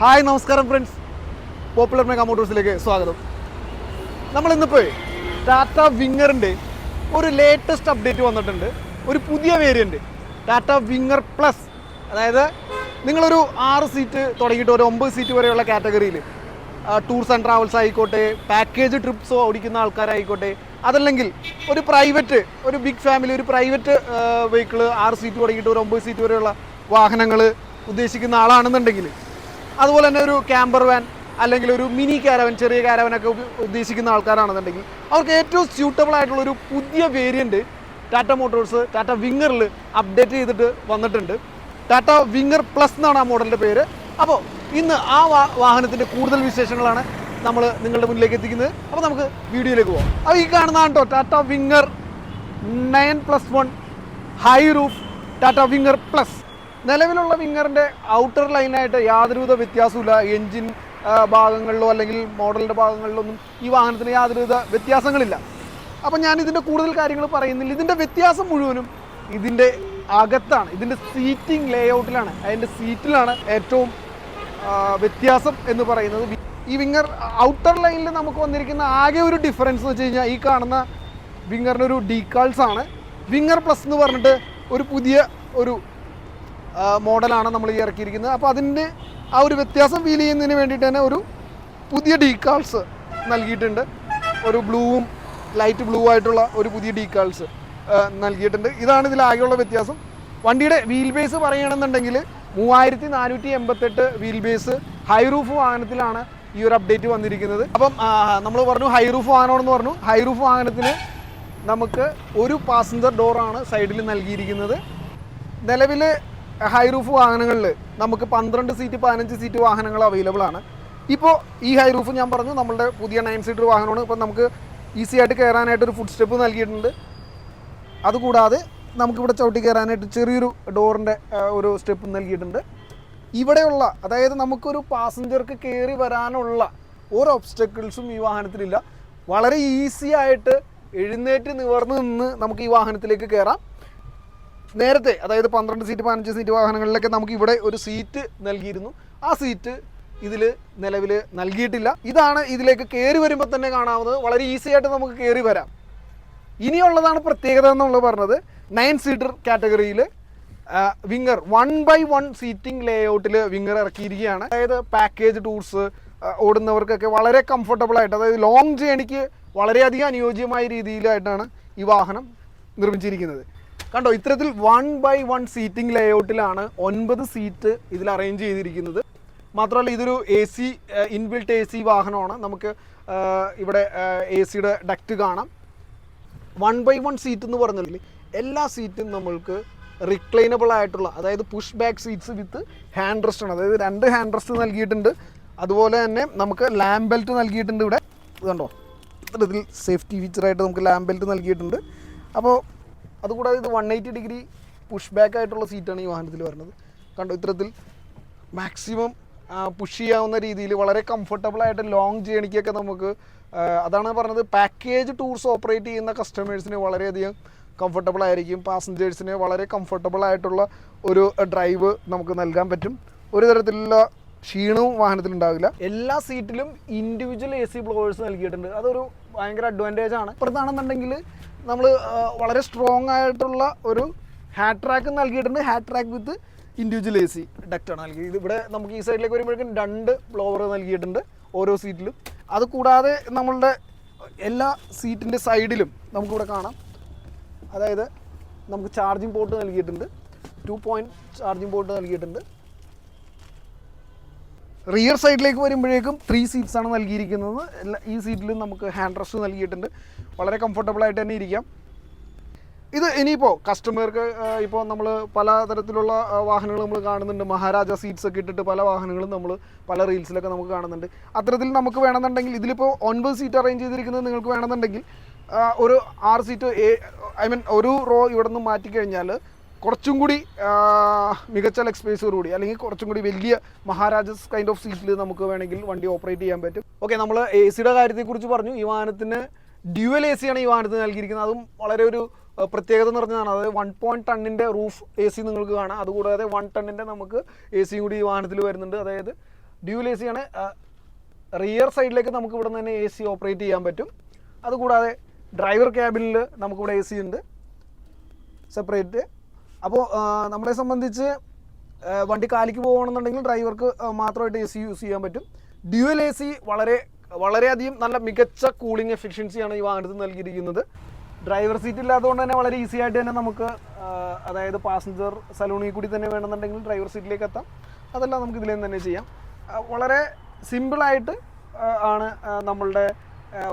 Hi നമസ്കാരം friends popular mega മോട്ടോഴ്സിലേക്ക് സ്വാഗതം. നമ്മൾ ഇന്നിപ്പോൾ ടാറ്റ വിങ്ങറിന്റെ ഒരു ലേറ്റസ്റ്റ് അപ്ഡേറ്റ് വന്നിട്ടുണ്ട്. ഒരു പുതിയ വേരിയന്റ് ടാറ്റ വിങ്ങർ പ്ലസ് അതായത് നിങ്ങളൊരു ആറ് സീറ്റ് തുടങ്ങിയിട്ട് ഒരു ഒമ്പത് സീറ്റ് വരെയുള്ള കാറ്റഗറിയിൽ ടൂർസ് ആൻഡ് ട്രാവൽസ് ആയിക്കോട്ടെ പാക്കേജ് ട്രിപ്സോ ഓടിക്കുന്ന ആൾക്കാരായിക്കോട്ടെ അതല്ലെങ്കിൽ ഒരു പ്രൈവറ്റ് ഒരു ബിഗ് ഫാമിലി ഒരു പ്രൈവറ്റ് വെഹിക്കിൾ ആറ് സീറ്റ് തുടങ്ങിയിട്ട് ഒരു ഒമ്പത് സീറ്റ് വരെയുള്ള വാഹനങ്ങൾ ഉദ്ദേശിക്കുന്ന ആളാണെന്നുണ്ടെങ്കിൽ അതുപോലെ തന്നെ ഒരു ക്യാമ്പർ വാൻ അല്ലെങ്കിൽ ഒരു മിനി കാരവൻ ചെറിയ കാരവനൊക്കെ ഉദ്ദേശിക്കുന്ന ആൾക്കാരാണെന്നുണ്ടെങ്കിൽ അവർക്ക് ഏറ്റവും സ്യൂട്ടബിൾ ആയിട്ടുള്ള ഒരു പുതിയ വേരിയന്റ് ടാറ്റ മോട്ടോഴ്സ് ടാറ്റ വിങ്ങറിൽ അപ്ഡേറ്റ് ചെയ്തിട്ട് വന്നിട്ടുണ്ട്. ടാറ്റ വിങ്ങർ പ്ലസ് എന്നാണ് ആ മോഡലിന്റെ പേര്. അപ്പോൾ ഇന്ന് ആ വാഹനത്തിന്റെ കൂടുതൽ വിശേഷങ്ങളാണ് നമ്മൾ നിങ്ങളുടെ മുന്നിലേക്ക് എത്തിക്കുന്നത്. അപ്പോൾ നമുക്ക് വീഡിയോയിലേക്ക് പോകാം അപ്പോൾ ഈ കാണുന്നതാണ് കേട്ടോ Tata Winger nine plus one high roof Tata Winger plus നിലവിലുള്ള വിങ്ങറിന്റെ ഔട്ടർ ലൈനായിട്ട് യാതൊരുവിധ വ്യത്യാസമില്ല എൻജിൻ ഭാഗങ്ങളിലോ അല്ലെങ്കിൽ മോഡലിന്റെ ഭാഗങ്ങളിലോ ഒന്നും ഈ വാഹനത്തിന് യാതൊരുവിധ വ്യത്യാസങ്ങളില്ല. അപ്പം ഞാൻ ഇതിന്റെ കൂടുതൽ കാര്യങ്ങൾ പറയുന്നില്ല. ഇതിന്റെ വ്യത്യാസം മുഴുവനും ഇതിന്റെ അകത്താണ്. ഇതിന്റെ സീറ്റിംഗ് ലേ ഔട്ടിലാണ് അതിന്റെ സീറ്റിലാണ് ഏറ്റവും വ്യത്യാസം എന്ന് പറയുന്നത്. ഈ വിങ്ങർ ഔട്ടർ ലൈനിൽ നമുക്ക് വന്നിരിക്കുന്ന ആകെ ഒരു ഡിഫറൻസ് എന്ന് വെച്ച് കഴിഞ്ഞാൽ ഈ കാണുന്ന വിങ്ങറിനൊരു ഡീക്കാൾസ് ആണ്. വിങ്ങർ പ്ലസ് എന്ന് പറഞ്ഞിട്ട് ഒരു പുതിയ ഒരു മോഡലാണ് നമ്മൾ ഈ ഇറക്കിയിരിക്കുന്നത്. അപ്പോൾ അതിന്റെ ആ ഒരു വ്യത്യാസം ഫീൽ ചെയ്യുന്നതിന് വേണ്ടിയിട്ട് തന്നെ ഒരു പുതിയ ഡീക്കാൾസ് നൽകിയിട്ടുണ്ട്. ഒരു ബ്ലൂവും ലൈറ്റ് ബ്ലൂ ആയിട്ടുള്ള ഒരു പുതിയ ഡീക്കാൾസ് നൽകിയിട്ടുണ്ട്. ഇതാണ് ഇതിലാകെയുള്ള വ്യത്യാസം. വണ്ടിയുടെ വീൽ ബേസ് പറയുകയാണെന്നുണ്ടെങ്കിൽ മൂവായിരത്തി നാനൂറ്റി എൺപത്തെട്ട് വീൽ ബേസ് ഹൈ റൂഫ് വാഹനത്തിലാണ് ഈ ഒരു അപ്ഡേറ്റ് വന്നിരിക്കുന്നത്. അപ്പം നമ്മൾ പറഞ്ഞു ഹൈ റൂഫ് വാഹനമാണെന്ന് പറഞ്ഞു. ഹൈ റൂഫ് വാഹനത്തിന് നമുക്ക് ഒരു പാസഞ്ചർ ഡോറാണ് സൈഡിൽ നൽകിയിരിക്കുന്നത്. നിലവിൽ ഹൈ റൂഫ് വാഹനങ്ങളിൽ നമുക്ക് പന്ത്രണ്ട് സീറ്റ് പതിനഞ്ച് സീറ്റ് വാഹനങ്ങൾ അവൈലബിൾ ആണ്. ഇപ്പോൾ ഈ ഹൈ റൂഫ് ഞാൻ പറഞ്ഞു നമ്മുടെ പുതിയ നയൻ സീറ്റർ വാഹനമാണ്. ഇപ്പം നമുക്ക് ഈസി ആയിട്ട് കയറാനായിട്ട് ഒരു ഫുഡ് സ്റ്റെപ്പ് നൽകിയിട്ടുണ്ട്. അതുകൂടാതെ നമുക്കിവിടെ ചവിട്ടി കയറാനായിട്ട് ചെറിയൊരു ഡോറിന്റെ ഒരു സ്റ്റെപ്പ് നൽകിയിട്ടുണ്ട്. ഇവിടെയുള്ള അതായത് നമുക്കൊരു പാസഞ്ചർക്ക് കയറി വരാനുള്ള ഒരു ഒബ്സ്റ്റക്കിൾസും ഈ വാഹനത്തിലില്ല. വളരെ ഈസി ആയിട്ട് എഴുന്നേറ്റ് നിവർന്ന് നിന്ന് നമുക്ക് ഈ വാഹനത്തിലേക്ക് കയറാം നേരത്തെ അതായത് പന്ത്രണ്ട് സീറ്റ് പതിനഞ്ച് സീറ്റ് വാഹനങ്ങളിലൊക്കെ നമുക്ക് ഇവിടെ ഒരു സീറ്റ് നൽകിയിരുന്നു. ആ സീറ്റ് ഇതിൽ നിലവിൽ നൽകിയിട്ടില്ല. ഇതാണ് ഇതിലേക്ക് കയറി വരുമ്പോൾ തന്നെ കാണാവുന്നത്. വളരെ ഈസി ആയിട്ട് നമുക്ക് കയറി വരാം. ഇനിയുള്ളതാണ് പ്രത്യേകത എന്നുള്ളത് പറഞ്ഞത്. നയൻ സീറ്റർ കാറ്റഗറിയിൽ Winger one by one seating ലേ ഔട്ടിൽ വിങ്ങർ ഇറക്കിയിരിക്കുകയാണ്. അതായത് പാക്കേജ് ടൂർസ് ഓടുന്നവർക്കൊക്കെ വളരെ കംഫർട്ടബിൾ ആയിട്ട് അതായത് ലോങ് ജേണിക്ക് വളരെയധികം അനുയോജ്യമായ രീതിയിലായിട്ടാണ് ഈ വാഹനം നിർമ്മിച്ചിരിക്കുന്നത്. കണ്ടോ ഇത്തരത്തിൽ വൺ ബൈ വൺ സീറ്റിംഗ് ലേഔട്ടിലാണ് ഒൻപത് സീറ്റ് ഇതിൽ അറേഞ്ച് ചെയ്തിരിക്കുന്നത്. മാത്രമല്ല ഇതൊരു A C inbuilt A C വാഹനമാണ്. നമുക്ക് ഇവിടെ എ സിയുടെ ഡക്റ്റ് കാണാം. വൺ ബൈ വൺ സീറ്റ് എന്ന് പറഞ്ഞില്ലേ എല്ലാ സീറ്റും നമ്മൾക്ക് റിക്ലൈനബിൾ ആയിട്ടുള്ള അതായത് push back seats with hand rest ആണ്. അതായത് രണ്ട് ഹാൻഡ് റെസ്റ്റ് നൽകിയിട്ടുണ്ട്. അതുപോലെ തന്നെ നമുക്ക് ലാംബ് ബെൽറ്റ് നൽകിയിട്ടുണ്ട് ഇവിടെ. ഇതുണ്ടോ ഇത്തരത്തിൽ സേഫ്റ്റി ഫീച്ചറായിട്ട് നമുക്ക് ലാംബ് ബെൽറ്റ് നൽകിയിട്ടുണ്ട്. അപ്പോൾ അതുകൂടാതെ ഇത് one eighty degree push back ആയിട്ടുള്ള സീറ്റാണ് ഈ വാഹനത്തിൽ വരുന്നത്. കണ്ടോ ഇത്തരത്തിൽ മാക്സിമം പുഷ് ചെയ്യാവുന്ന രീതിയിൽ വളരെ കംഫർട്ടബിൾ ആയിട്ട് ലോങ് ജേണിക്കൊക്കെ നമുക്ക് അതാണ് പറഞ്ഞത് പാക്കേജ് ടൂർസ് ഓപ്പറേറ്റ് ചെയ്യുന്ന കസ്റ്റമേഴ്സിന് വളരെയധികം കംഫർട്ടബിൾ ആയിരിക്കും. പാസഞ്ചേഴ്സിന് വളരെ കംഫർട്ടബിൾ ആയിട്ടുള്ള ഒരു ഡ്രൈവ് നമുക്ക് നൽകാൻ പറ്റും. ഒരു തരത്തിലുള്ള ക്ഷീണവും വാഹനത്തിലുണ്ടാവില്ല എല്ലാ സീറ്റിലും ഇൻഡിവിജ്വൽ എ സി ബ്ലോവേഴ്സ് നൽകിയിട്ടുണ്ട്. അതൊരു ഭയങ്കര അഡ്വാന്റേജ് ആണ്. ഇപ്പുറത്താണെന്നുണ്ടെങ്കിൽ നമ്മൾ വളരെ സ്ട്രോങ് ആയിട്ടുള്ള ഒരു ഹാറ്റ് ട്രാക്ക് നൽകിയിട്ടുണ്ട്. Hat track with individual A C ഡക്റ്റാണ് നൽകിയത് ഇവിടെ നമുക്ക് ഈ സൈഡിലേക്ക് വരുമ്പോഴേക്കും രണ്ട് ബ്ലോവർ നൽകിയിട്ടുണ്ട് ഓരോ സീറ്റിലും അത് കൂടാതെ നമ്മളുടെ എല്ലാ സീറ്റിന്റെ സൈഡിലും നമുക്കിവിടെ കാണാം. അതായത് നമുക്ക് ചാർജിങ് പോർട്ട് നൽകിയിട്ടുണ്ട്. ടു പോയിന്റ് ചാർജിങ് പോർട്ട് നൽകിയിട്ടുണ്ട്. റിയർ സൈഡിലേക്ക് വരുമ്പോഴേക്കും ത്രീ സീറ്റ്സ് ആണ് നൽകിയിരിക്കുന്നത്. ഈ സീറ്റിലും നമുക്ക് ഹാൻഡ് റെസ്റ്റ് നൽകിയിട്ടുണ്ട്. വളരെ കംഫർട്ടബിൾ ആയിട്ട് തന്നെ ഇരിക്കാം. ഇത് ഇനിയിപ്പോൾ കസ്റ്റമർക്ക് ഇപ്പോൾ നമ്മൾ പല തരത്തിലുള്ള വാഹനങ്ങൾ നമ്മൾ കാണുന്നുണ്ട്. മഹാരാജ സീറ്റ്സ് ഒക്കെ ഇട്ടിട്ട് പല വാഹനങ്ങളും നമ്മൾ പല റീൽസിലൊക്കെ നമുക്ക് കാണുന്നുണ്ട്. അത്തരത്തിൽ നമുക്ക് വേണമെന്നുണ്ടെങ്കിൽ ഇതിലിപ്പോൾ ഒൻപത് സീറ്റ് അറേഞ്ച് ചെയ്തിരിക്കുന്നത് നിങ്ങൾക്ക് വേണമെന്നുണ്ടെങ്കിൽ ഒരു ആറ് സീറ്റ് ഐ മീൻ ഒരു റോ ഇവിടെ നിന്ന് മാറ്റിക്കഴിഞ്ഞാൽ കുറച്ചും കൂടി മികച്ച ലെഗ് സ്പേസോടുകൂടി അല്ലെങ്കിൽ കുറച്ചും കൂടി വലിയ മഹാരാജസ് കൈൻഡ് ഓഫ് സീറ്റിൽ നമുക്ക് വേണമെങ്കിൽ വണ്ടി ഓപ്പറേറ്റ് ചെയ്യാൻ പറ്റും. ഓക്കെ നമ്മൾ എ സിയുടെ കാര്യത്തെക്കുറിച്ച് പറഞ്ഞു. ഈ വാഹനത്തിന് ഡ്യുവൽ എ സിയാണ് ഈ വാഹനത്തിന് നൽകിയിരിക്കുന്നത്. അതും വളരെ ഒരു പ്രത്യേകത എന്ന് പറഞ്ഞതാണ് അതായത് വൺ പോയിന്റ് ടണ്ണിന്റെ റൂഫ് എ സി നിങ്ങൾക്ക് കാണാം. അതുകൂടാതെ വൺ ടണ്ണിന്റെ നമുക്ക് എ സിയും കൂടി ഈ വാഹനത്തിൽ വരുന്നുണ്ട്. അതായത് ഡ്യുവൽ എ സിയാണ് റിയർ സൈഡിലേക്ക് നമുക്ക് ഇവിടെ നിന്ന് തന്നെ എ സി ഓപ്പറേറ്റ് ചെയ്യാൻ പറ്റും. അതുകൂടാതെ ഡ്രൈവർ ക്യാബിനിൽ നമുക്കിവിടെ എ സി ഉണ്ട്. സെപ്പറേറ്റ് അപ്പോൾ നമ്മളെ സംബന്ധിച്ച് വണ്ടി കാലിക്ക് പോകണമെന്നുണ്ടെങ്കിൽ ഡ്രൈവർക്ക് മാത്രമായിട്ട് എ സി യൂസ് ചെയ്യാൻ പറ്റും. ഡ്യുവൽ എ സി വളരെ വളരെയധികം നല്ല മികച്ച കൂളിംഗ് എഫിഷ്യൻസിയാണ് ഈ വാഹനത്തിൽ നൽകിയിരിക്കുന്നത്. ഡ്രൈവർ സീറ്റ് ഇല്ലാത്തതുകൊണ്ട് തന്നെ വളരെ ഈസി ആയിട്ട് തന്നെ നമുക്ക് അതായത് പാസഞ്ചർ സലൂണിൽ കൂടി തന്നെ വേണമെന്നുണ്ടെങ്കിൽ ഡ്രൈവർ സീറ്റിലേക്ക് എത്താം. അതെല്ലാം നമുക്ക് ഇതിൽ തന്നെ ചെയ്യാം. വളരെ സിമ്പിളായിട്ട് ആണ് നമ്മളുടെ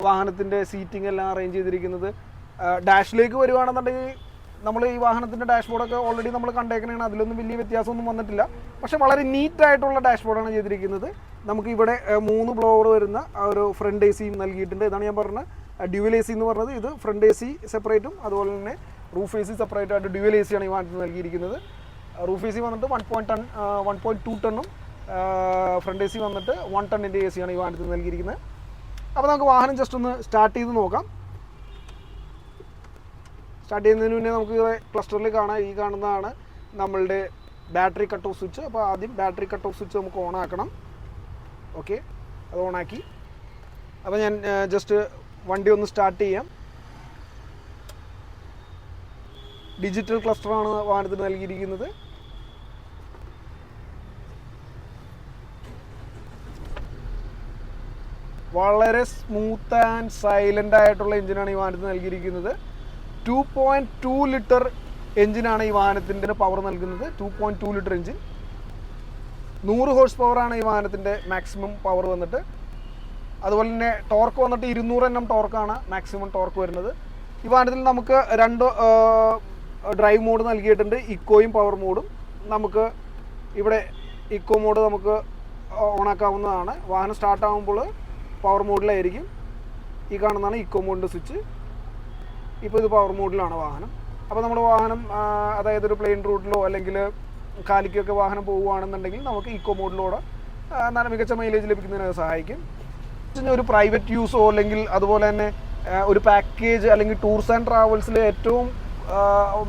വാഹനത്തിന്റെ സീറ്റിംഗ് എല്ലാം അറേഞ്ച് ചെയ്തിരിക്കുന്നത്. ഡാഷിലേക്ക് വരുവാണെന്നുണ്ടെങ്കിൽ നമ്മൾ ഈ വാഹനത്തിന്റെ ഡാഷ്ബോർഡൊക്കെ ഓൾറെഡി നമ്മൾ കണ്ടേക്കണേ അതിലൊന്നും വലിയ വ്യത്യാസമൊന്നും വന്നിട്ടില്ല. പക്ഷേ വളരെ നീറ്റ് ആയിട്ടുള്ള ഡാഷ്ബോർഡാണ് ചെയ്തിരിക്കുന്നത്. നമുക്ക് ഇവിടെ മൂന്ന് ബ്ലോവർ വരുന്ന ഒരു ഫ്രണ്ട് എ സിയും നൽകിയിട്ടുണ്ട്. ഇതാണ് ഞാൻ പറഞ്ഞത്. ഡ്യുവൽ എ സി എന്ന് പറഞ്ഞത്. ഇത് ഫ്രണ്ട് എ സി സെപ്പറേറ്റും അതുപോലെ തന്നെ റൂഫ് എ സി സെപ്പറേറ്റ് ആയിട്ട് ഡ്യുവൽ എ സിയാണ് ഈ വാഹനത്തിൽ നൽകിയിരിക്കുന്നത്. റൂഫ് എ സി വന്നിട്ട് one point ton one point two ടണ്ണും front A C വന്നിട്ട് വൺ ടണ്ണിന്റെ എ സിയാണ് ഈ വാഹനത്തിൽ നൽകിയിരിക്കുന്നത്. അപ്പോൾ നമുക്ക് വാഹനം ജസ്റ്റ് ഒന്ന് സ്റ്റാർട്ട് ചെയ്ത് നോക്കാം. സ്റ്റാർട്ട് ചെയ്യുന്നതിന് മുന്നേ നമുക്ക് ക്ലസ്റ്ററിൽ കാണാം. ഈ കാണുന്നതാണ് നമ്മളുടെ ബാറ്ററി കട്ട് ഓഫ് സ്വിച്ച് അപ്പോൾ ആദ്യം ബാറ്ററി കട്ട് ഓഫ് സ്വിച്ച് നമുക്ക് ഓൺ ആക്കണം. ഓക്കെ അത് ഓണാക്കി അപ്പോൾ ഞാൻ ജസ്റ്റ് വണ്ടി ഒന്ന് സ്റ്റാർട്ട് ചെയ്യാം. ഡിജിറ്റൽ ക്ലസ്റ്ററാണ് വാഹനത്തിന് നൽകിയിരിക്കുന്നത്. വളരെ സ്മൂത്ത് ആൻഡ് സൈലന്റ് ആയിട്ടുള്ള എഞ്ചിനാണ് ഈ വാഹനത്തിന് നൽകിയിരിക്കുന്നത്. ടു പോയിന്റ് ടു ലിറ്റർ എഞ്ചിനാണ് ഈ വാഹനത്തിന്റെ പവർ നൽകുന്നത്. Two point two litre engine നൂറ് ഹോഴ്സ് പവറാണ് ഈ വാഹനത്തിന്റെ മാക്സിമം പവർ വന്നിട്ട്. അതുപോലെ തന്നെ ടോർക്ക് വന്നിട്ട് ഇരുന്നൂറ് എണ്ണം ടോർക്കാണ് മാക്സിമം ടോർക്ക് വരുന്നത്. ഈ വാഹനത്തിൽ നമുക്ക് രണ്ട് ഡ്രൈവ് മോഡ് നൽകിയിട്ടുണ്ട്. ഇക്കോയും പവർ മോഡും നമുക്ക് ഇവിടെ ഇക്കോ മോഡ് നമുക്ക് ഓണാക്കാവുന്നതാണ്. വാഹനം സ്റ്റാർട്ടാകുമ്പോൾ പവർ മോഡിലായിരിക്കും ഈ കാണുന്നതാണ് ഇക്കോ മോഡിന്റെ സ്വിച്ച് ഇപ്പോൾ ഇത് പവർ മോഡിലാണ് വാഹനം. അപ്പോൾ നമ്മുടെ വാഹനം അതായത് ഒരു പ്ലെയിൻ റൂട്ടിലോ അല്ലെങ്കിൽ കാലിക്കൊക്കെ വാഹനം പോവുകയാണെന്നുണ്ടെങ്കിൽ നമുക്ക് ഇക്കോ മോഡിലൂടെ നല്ല മികച്ച മൈലേജ് ലഭിക്കുന്നതിന് സഹായിക്കും. ഒരു പ്രൈവറ്റ് യൂസോ അല്ലെങ്കിൽ അതുപോലെ തന്നെ ഒരു പാക്കേജ് അല്ലെങ്കിൽ ടൂർസ് ആൻഡ് ട്രാവൽസിൽ ഏറ്റവും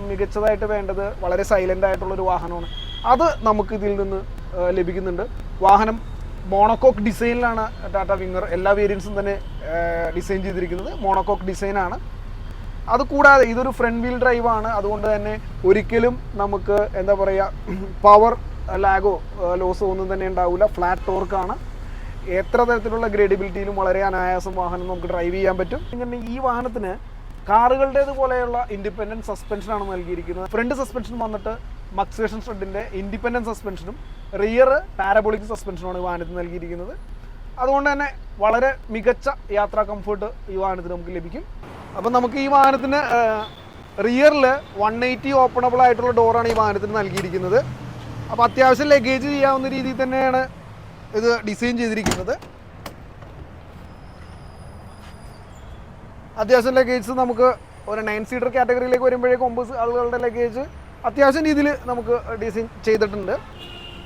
മികച്ചതായിട്ട് വേണ്ടത് വളരെ സൈലന്റ് ആയിട്ടുള്ളൊരു വാഹനമാണ്. അത് നമുക്ക് ഇതിൽ നിന്ന് ലഭിക്കുന്നുണ്ട്. വാഹനം മോണോക്കോക്ക് ഡിസൈനിലാണ് ടാറ്റ വിങ്ങർ എല്ലാ വേരിയൻസും തന്നെ ഡിസൈൻ ചെയ്തിരിക്കുന്നത്. മോണോക്കോക്ക് ഡിസൈനാണ് അത് കൂടാതെ ഇതൊരു ഫ്രണ്ട് വീൽ ഡ്രൈവ് ആണ്. അതുകൊണ്ട് തന്നെ ഒരിക്കലും നമുക്ക് എന്താ പറയുക പവർ ലാഗോ ലോസോ ഒന്നും തന്നെ ഉണ്ടാവില്ല. ഫ്ലാറ്റ് ടോർക്കാണ് എത്ര തരത്തിലുള്ള ഗ്രേഡിബിലിറ്റിയിലും വളരെ അനായാസം വാഹനം നമുക്ക് ഡ്രൈവ് ചെയ്യാൻ പറ്റും. ഇങ്ങനെ ഈ വാഹനത്തിന് കാറുകളുടേത് പോലെയുള്ള ഇൻഡിപെൻഡന്റ് സസ്പെൻഷനാണ് നൽകിയിരിക്കുന്നത്. ഫ്രണ്ട് സസ്പെൻഷൻ വന്നിട്ട് മക്സേഷൻ ഫ്രണ്ടിന്റെ ഇൻഡിപെൻഡന്റ് സസ്പെൻഷനും റിയർ പാരബോളിക് സസ്പെൻഷനുമാണ് ഈ വാഹനത്തിന് നൽകിയിരിക്കുന്നത്. അതുകൊണ്ട് തന്നെ വളരെ മികച്ച യാത്രാ കംഫർട്ട് ഈ വാഹനത്തിന് നമുക്ക് ലഭിക്കും. അപ്പം നമുക്ക് ഈ വാഹനത്തിന് റിയറിൽ വൺ എയ്റ്റി ഓപ്പണബിൾ ആയിട്ടുള്ള ഡോറാണ് ഈ വാഹനത്തിന് നൽകിയിരിക്കുന്നത്. അപ്പോൾ അത്യാവശ്യം ലഗേജ് ചെയ്യാവുന്ന രീതിയിൽ തന്നെയാണ് ഇത് ഡിസൈൻ ചെയ്തിരിക്കുന്നത്. അത്യാവശ്യം ലഗേജ് നമുക്ക് ഒരു നയൻ സീറ്റർ കാറ്റഗറിയിലേക്ക് വരുമ്പോഴേക്കും ഒമ്പത് ആളുകളുടെ ലഗേജ് അത്യാവശ്യം രീതിയിൽ നമുക്ക് ഡിസൈൻ ചെയ്തിട്ടുണ്ട്.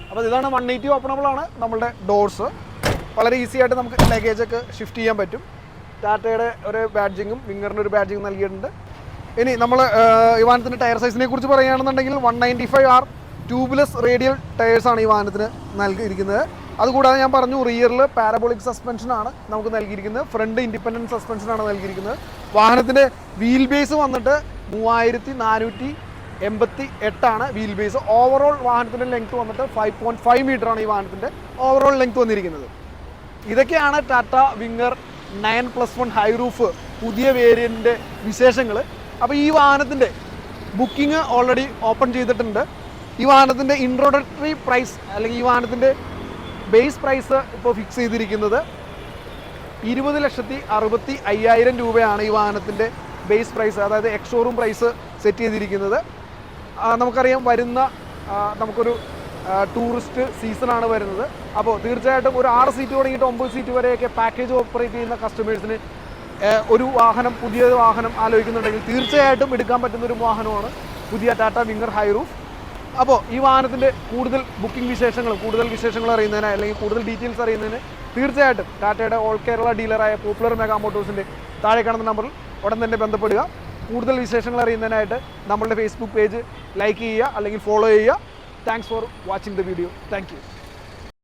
അപ്പോൾ ഇതാണ് വൺ എയ്റ്റി ഓപ്പണബിൾ ആണ് നമ്മളുടെ ഡോർസ് വളരെ ഈസി ആയിട്ട് നമുക്ക് ലഗേജൊക്കെ ഷിഫ്റ്റ് ചെയ്യാൻ പറ്റും. ടാറ്റയുടെ ഒരു ബാഡ്ജിങ്ങും വിങ്ങറിന്റെ ഒരു ബാഡ്ജിങ്ങും നൽകിയിട്ടുണ്ട്. ഇനി നമ്മൾ ഈ വാഹനത്തിന്റെ ടയർ സൈസിനെ കുറിച്ച് പറയുകയാണെന്നുണ്ടെങ്കിൽ one ninety five R tubeless radial ടയേഴ്സാണ് ഈ വാഹനത്തിന് നൽകിയിരിക്കുന്നത്. അതുകൂടാതെ ഞാൻ പറഞ്ഞു റിയറിൽ പാരബോളിക് സസ്പെൻഷനാണ് നമുക്ക് നൽകിയിരിക്കുന്നത്. ഫ്രണ്ട് ഇൻഡിപെൻഡന്റ് സസ്പെൻഷനാണ് നൽകിയിരിക്കുന്നത്. വാഹനത്തിന്റെ വീൽ ബേസ് വന്നിട്ട് മൂവായിരത്തി നാനൂറ്റി എൺപത്തി എട്ടാണ് വീൽ ബേസ് ഓവറോൾ വാഹനത്തിന്റെ ലെങ്ത് വന്നിട്ട് ഫൈവ് പോയിന്റ് ഫൈവ് മീറ്ററാണ് ഈ വാഹനത്തിന്റെ ഓവറോൾ ലെങ്ത് വന്നിരിക്കുന്നത്. ഇതൊക്കെയാണ് Tata Winger nine plus one high roof പുതിയ വേരിയന്റിന്റെ വിശേഷങ്ങൾ അപ്പോൾ ഈ വാഹനത്തിന്റെ ബുക്കിംഗ് ഓൾറെഡി ഓപ്പൺ ചെയ്തിട്ടുണ്ട്. ഈ വാഹനത്തിന്റെ ഇൻട്രോഡക്ടറി പ്രൈസ് അല്ലെങ്കിൽ ഈ വാഹനത്തിന്റെ ബേസ് പ്രൈസ് ഇപ്പോൾ ഫിക്സ് ചെയ്തിരിക്കുന്നത് ഇരുപത് ലക്ഷത്തി അറുപത്തി അയ്യായിരം രൂപയാണ് ഈ വാഹനത്തിന്റെ ബേസ് പ്രൈസ് അതായത് എക്സ് ഷോറൂം പ്രൈസ് സെറ്റ് ചെയ്തിരിക്കുന്നത്. നമുക്കറിയാം വരുന്ന നമുക്കൊരു ടൂറിസ്റ്റ് സീസണാണ് വരുന്നത്. അപ്പോൾ തീർച്ചയായിട്ടും ഒരു ആറ് സീറ്റ് തുടങ്ങിയിട്ട് ഒമ്പത് സീറ്റ് വരെയൊക്കെ പാക്കേജ് ഓപ്പറേറ്റ് ചെയ്യുന്ന കസ്റ്റമേഴ്സിന് ഒരു വാഹനം പുതിയ വാഹനം ആലോചിക്കുന്നുണ്ടെങ്കിൽ തീർച്ചയായിട്ടും എടുക്കാൻ പറ്റുന്ന ഒരു വാഹനമാണ് പുതിയ ടാറ്റ ഹൈ റൂഫ്. അപ്പോൾ ഈ വാഹനത്തിന്റെ കൂടുതൽ ബുക്കിംഗ് വിശേഷങ്ങൾ കൂടുതൽ വിശേഷങ്ങൾ അറിയുന്നതിന് അല്ലെങ്കിൽ കൂടുതൽ ഡീറ്റെയിൽസ് അറിയുന്നതിന് തീർച്ചയായിട്ടും ടാറ്റയുടെ ഓൾ കേരള ഡീലറായ പോപ്പുലർ മെഗാ മോട്ടോഴ്സിന്റെ താഴെ കാണുന്ന നമ്പറിൽ ഉടൻ തന്നെ ബന്ധപ്പെടുക. കൂടുതൽ വിശേഷങ്ങൾ അറിയുന്നതിനായിട്ട് നമ്മളുടെ ഫേസ്ബുക്ക് പേജ് ലൈക്ക് ചെയ്യുക അല്ലെങ്കിൽ ഫോളോ ചെയ്യുക. Thanks for watching the video. Thank you.